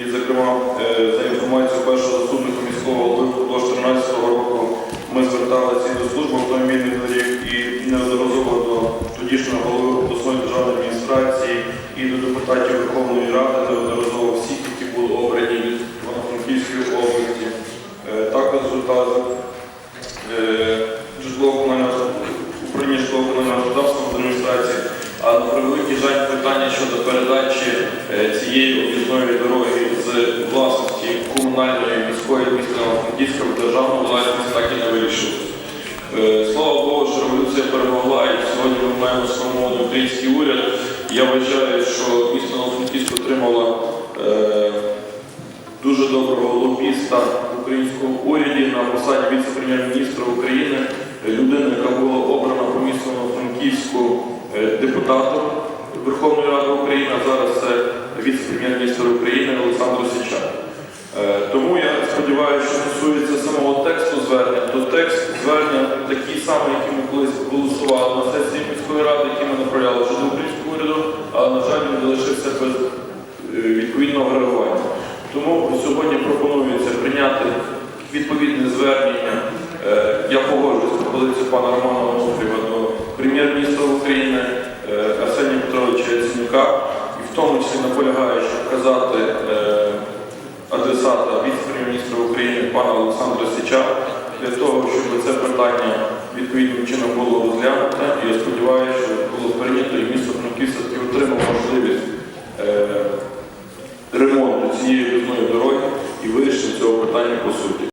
І, зокрема, е, за інформацією першого заступника міського голови до 2014 року ми зверталися до служби автомобільних доріг і неодноразово до тодішнього голови обласної державної адміністрації і до депутатів Верховної Ради, неодноразово всіх, які були обрані від Франківській області. Е, Також зверталися е, управління житлово-комунального господарства в адміністрації, а на превеликий жаль питання щодо передачі цієї об'їзної дороги власності комунальної міської міста Франківська в державну власність так і не вирішилось. Е, Слава Богу, що революція перемогла і сьогодні ми маємо сформований український уряд. Я вважаю, що місто Новофранківськ отримало е, дуже доброго лобіста в українському уряді на посаді віце-прем'єр-міністра України, людину, яка була обрана по місту Новофранківську е, депутатом Верховної Ради України, а зараз це віце-прем'єр-міністр України Олександр Січак. Е, Тому я сподіваюся, що стосується самого тексту звернення, то текст звернення такий самий, який ми колись голосували на сесії міської ради, який ми направляли вже до українського уряду, але, на жаль, він залишився без е, відповідного реагування. Тому сьогодні пропонується прийняти відповідне звернення. Е, Я погоджуюсь з пропозицією пана Романа Онуфріва до прем'єр-міністра України Арсенія Петровича Яценюка, і в тому числі наполягаю, щоб вказати е, адресата віце-прем'єр-міністра України пана Олександра Січа для того, щоб це питання відповідним чином було розглянуте. І я сподіваюся, що було прийнято і місто Франківська отримав можливість е, ремонту цієї різної дороги і вирішення цього питання по суті.